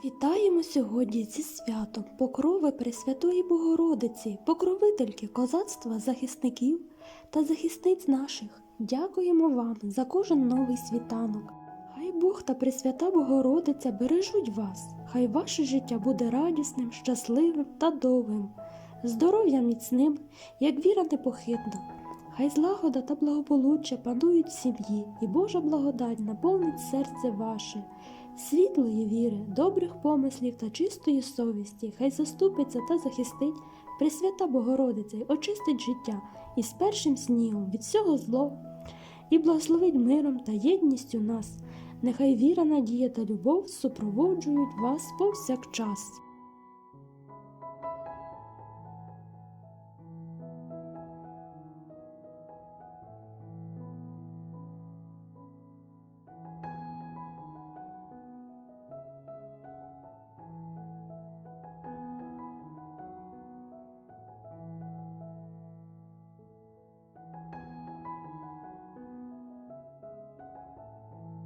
Вітаємо сьогодні зі святом Покрови Пресвятої Богородиці, покровительки козацтва захисників та захисниць наших. Дякуємо вам за кожен новий світанок. Хай Бог та Пресвята Богородиця бережуть вас, хай ваше життя буде радісним, щасливим та довгим, здоров'я міцним, як віра непохитна. Хай злагода та благополуччя панують в сім'ї, і Божа благодать наповнить серце ваше світлої віри, добрих помислів та чистої совісті, хай заступиться та захистить Пресвята Богородиця й очистить життя із першим снігом від всього зло, і благословить миром та єдністю нас. Нехай віра, надія та любов супроводжують вас повсякчас.